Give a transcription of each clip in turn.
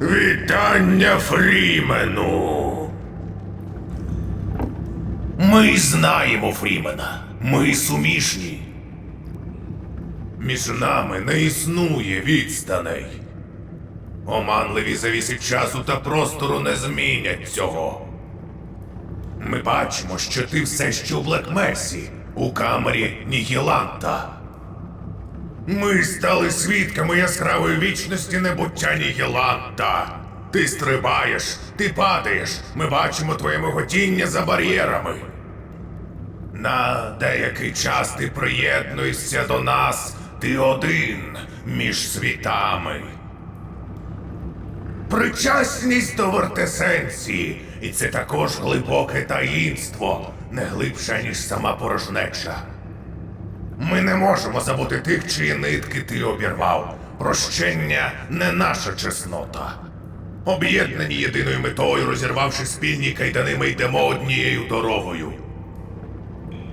Вітання Фрімену. Ми знаємо Фрімена. Ми сумішні. Між нами не існує відстаней. Оманливі завіси часу та простору не змінять цього. Ми бачимо, що ти все ще у Блекмесі, у камері Нігіланта. Ми стали свідками яскравої вічності небуття Нігіланта. Ти стрибаєш, ти падаєш. Ми бачимо твоє миготіння за бар'єрами. На деякий час ти приєднуєшся до нас, ти один між світами. Причасність до вертесенції, і це також глибоке таїнство, не глибше, ніж сама порожнеча. Ми не можемо забути тих, чиї нитки ти обірвав. Прощення не наша чеснота. Об'єднані єдиною метою, розірвавши спільні кайдани, ми йдемо однією дорогою.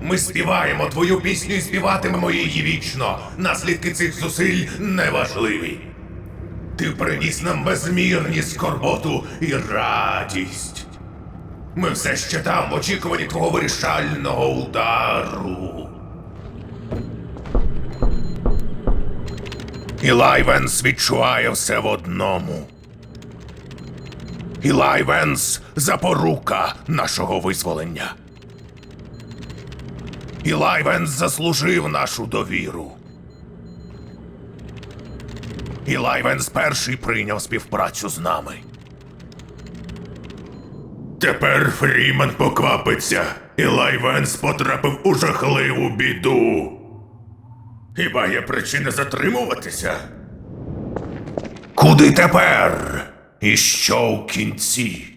Ми співаємо твою пісню і співатимемо її вічно. Наслідки цих зусиль неважливі. Ти приніс нам безмірність, скорботу і радість. Ми все ще там в очікуванні твого вирішального удару. І Лайвенс відчуває все в одному. І Лайвенс запорука нашого визволення. І Лайвенс заслужив нашу довіру. І Лайвенс перший прийняв співпрацю з нами. Тепер Фрімен поквапиться, і Лайвенс потрапив у жахливу біду. Хіба є причина затримуватися? Куди тепер? І що в кінці?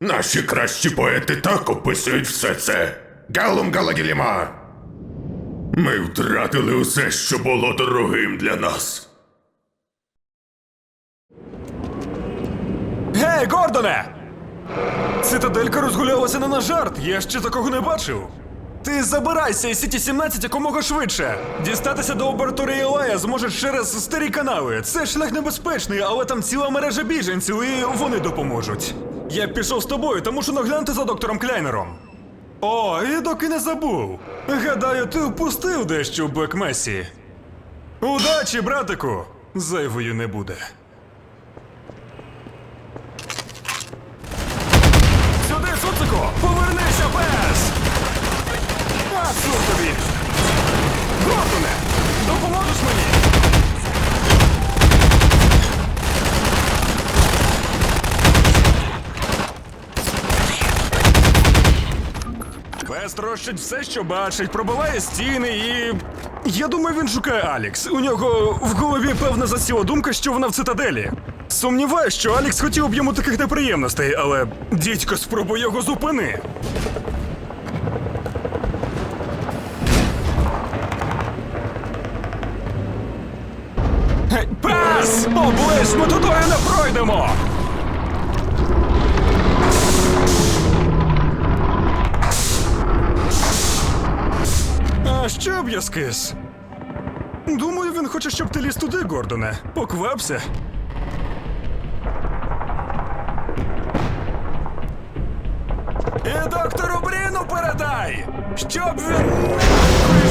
Наші кращі поети так описують все це. Галум Галагіліма. Ми втратили усе, що було дорогим для нас. Гей, Гордоне! Цитаделька розгулялася на наш жарт, я ще такого не бачив. Ти забирайся із Сіті 17 якомога швидше. Дістатися до лабораторії Елая зможеш через старі канали. Це шлях небезпечний, але там ціла мережа біженців, і вони допоможуть. Я пішов з тобою, та мушу наглянути за доктором Кляйнером. О, і доки не забув. Гадаю, ти впустив дещо в Блекмесі. Удачі, братику! Зайвою не буде. Мені? Трощить все, що бачить, пробиває стіни і. Я думаю, він шукає Алікс. У нього в голові певна засіла думка, що вона в цитаделі. Сумніваюсь, що Алікс хотів б йому таких неприємностей, але дідько спробуй його зупини. Пес! Ми туди не пройдемо! А що б я скис? Думаю, він хоче, щоб ти ліз туди, Гордоне. Поквапся. І доктору Бріну передай! Щоб він не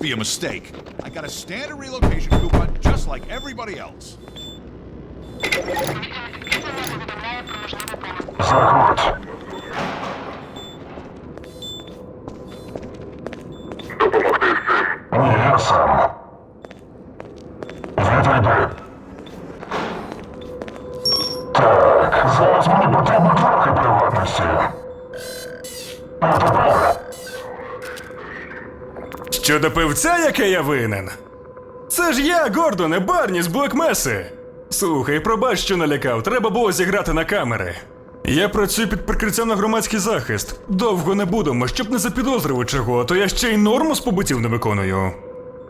be a mistake. I got a standard relocation coupon just like everybody else. Заходь. Ні, я сам. Відійди. Так, зараз мені потрібно трохи приватності. А тепер Щодо пивця, яке я винен. Це ж я, Гордоне, Барні з Блекмеси. Слухай, пробач, що налякав, треба було зіграти на камери. Я працюю під прикриттям на громадський захист. Довго не будемо, щоб не запідозрювати чого, то я ще й норму з побутів не виконую.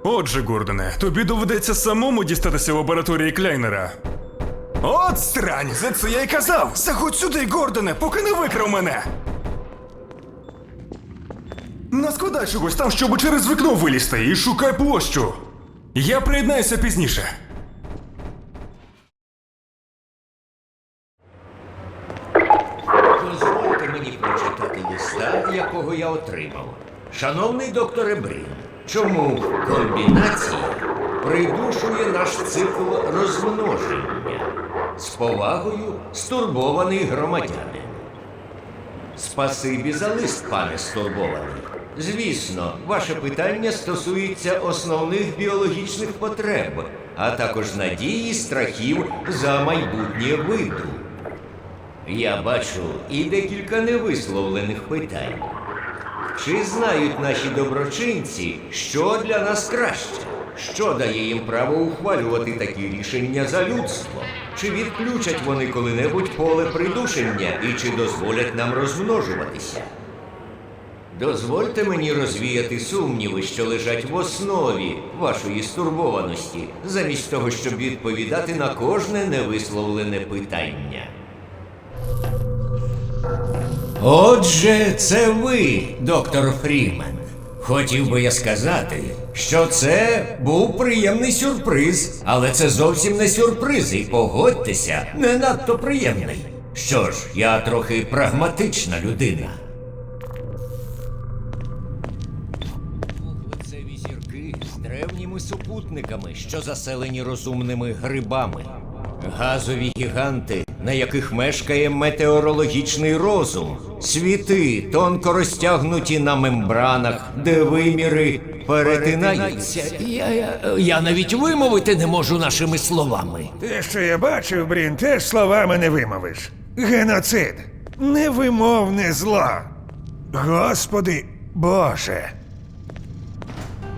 Отже, Гордоне, тобі доведеться самому дістатися лабораторії Кляйнера. От срань, за це я й казав. Заходь сюди, Гордоне, поки не викрав мене. Наскладай чогось там, щоб через вікно вилізти, і шукай площу. Я приєднаюся пізніше. Дозвольте мені прочитати листа, якого я отримав. Шановний докторе Брін, чому комбінація придушує наш цикл розмноження? З повагою стурбований громадянин. Спасибі за лист, пане стурбований. Звісно, ваше питання стосується основних біологічних потреб, а також надії, страхів за майбутнє виду. Я бачу і декілька невисловлених питань. Чи знають наші доброчинці, що для нас краще? Що дає їм право ухвалювати такі рішення за людство? Чи відключать вони коли-небудь поле придушення і чи дозволять нам розмножуватися? Дозвольте мені розвіяти сумніви, що лежать в основі вашої стурбованості, замість того, щоб відповідати на кожне невисловлене питання. Отже, це ви, доктор Фрімен. Хотів би я сказати, що це був приємний сюрприз, але це зовсім не сюрприз, і погодьтеся, не надто приємний. Що ж, я трохи прагматична людина. Супутниками, що заселені розумними грибами. Газові гіганти, на яких мешкає метеорологічний розум. Світи, тонко розтягнуті на мембранах, де виміри перетинаються. Я, я, я навіть вимовити не можу нашими словами. Те, що я бачив, Брін, теж словами не вимовиш. Геноцид. Невимовне зло. Господи Боже.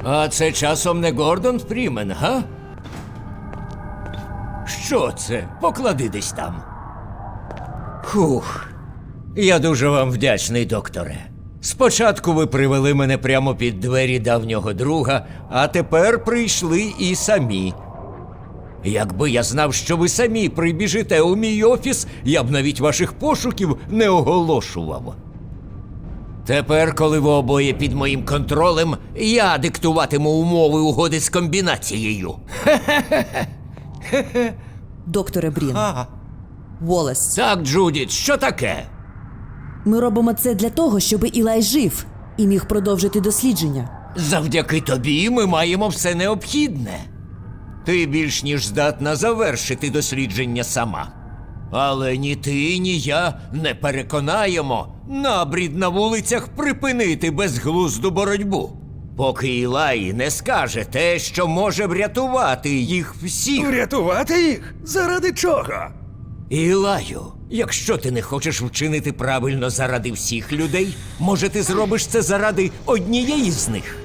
А це часом не Гордон Фрімен, га? Що це? Поклади десь там. Хух. Я дуже вам вдячний, докторе. Спочатку ви привели мене прямо під двері давнього друга, а тепер прийшли і самі. Якби я знав, що ви самі прибіжите у мій офіс, я б навіть ваших пошуків не оголошував. Тепер, коли ви обоє під моїм контролем, я диктуватиму умови угоди з комбінацією. Докторе Брін. Волес. Так, Джудіт, що таке? Ми робимо це для того, щоб Ілай жив і міг продовжити дослідження. Завдяки тобі ми маємо все необхідне. Ти більш ніж здатна завершити дослідження сама. Але ні ти, ні я не переконаємо набрід на вулицях припинити безглузду боротьбу. Поки Ілай не скаже те, що може врятувати їх всіх. Врятувати їх? Заради чого? Ілаю, якщо ти не хочеш вчинити правильно заради всіх людей, може ти зробиш це заради однієї з них?